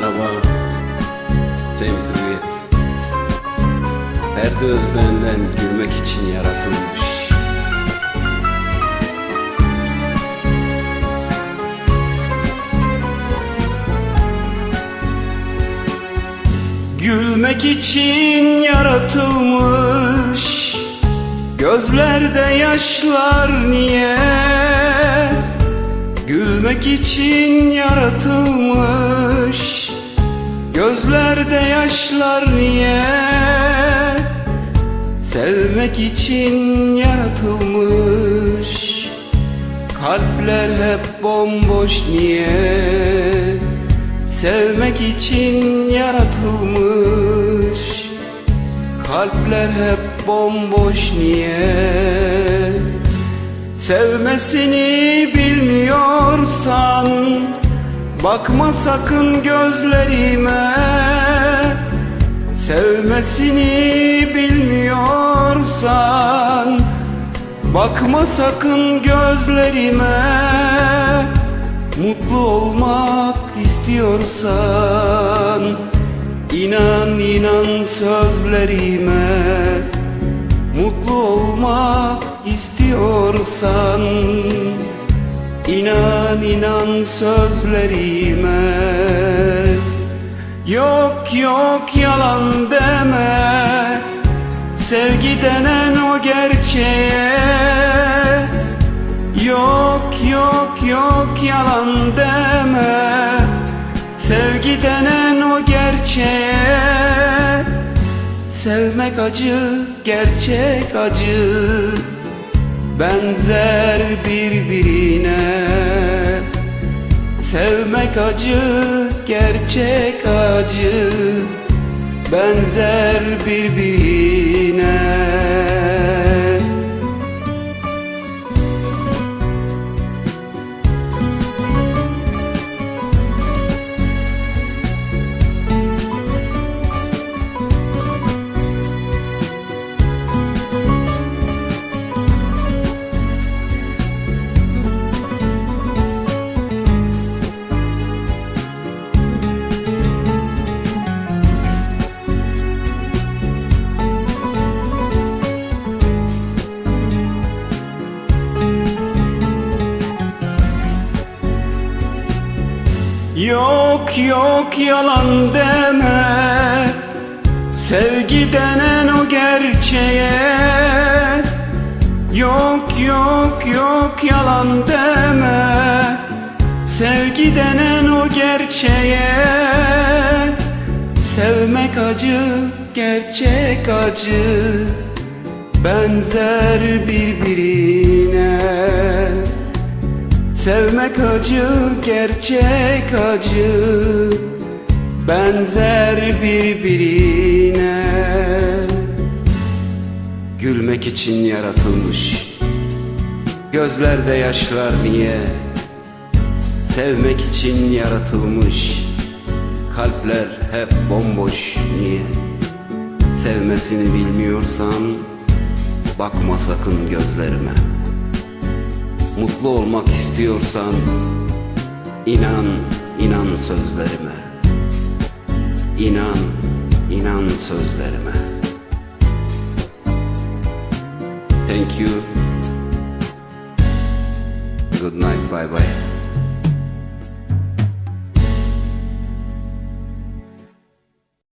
merhaba. Sevgili Hürriyet Ferdi Özben'den gülmek için yaratılmış. Gülmek için yaratılmış. Gözlerde yaşlar niye Gülmek için yaratılmış Gözlerde yaşlar niye? Sevmek için yaratılmış Kalpler hep bomboş niye? Sevmek için yaratılmış Kalpler hep bomboş niye Sevmesini bilmiyorsan Bakma sakın gözlerime. Sevmesini bilmiyorsan Bakma sakın gözlerime. Mutlu olmak istiyorsan İnan inan sözlerime. Mutlu olmak istiyorsan İnan inan sözlerime. Yok yok yalan deme. Sevgi denen o gerçeğe. Yok yok yok yalan deme. Sevgi denen o gerçeğe. Sevmek acı, gerçek acı Benzer birbirine. Sevmek acı, gerçek acı Benzer birbirine Yok yok yalan deme. Sevgi denen o gerçeğe. Yok yok yok yalan deme. Sevgi denen o gerçeğe. Sevmek acı, gerçek acı. Benzer birbirine Sevmek acı, gerçek acı. Benzer birbirine. Gülmek için yaratılmış. Gözlerde yaşlar niye? Sevmek için yaratılmış. Kalpler hep bomboş niye? Sevmesini bilmiyorsan Bakma sakın gözlerime Mutlu olmak istiyorsan inan, inan sözlerime. İnan, inan sözlerime. Thank you. Good night, bye bye.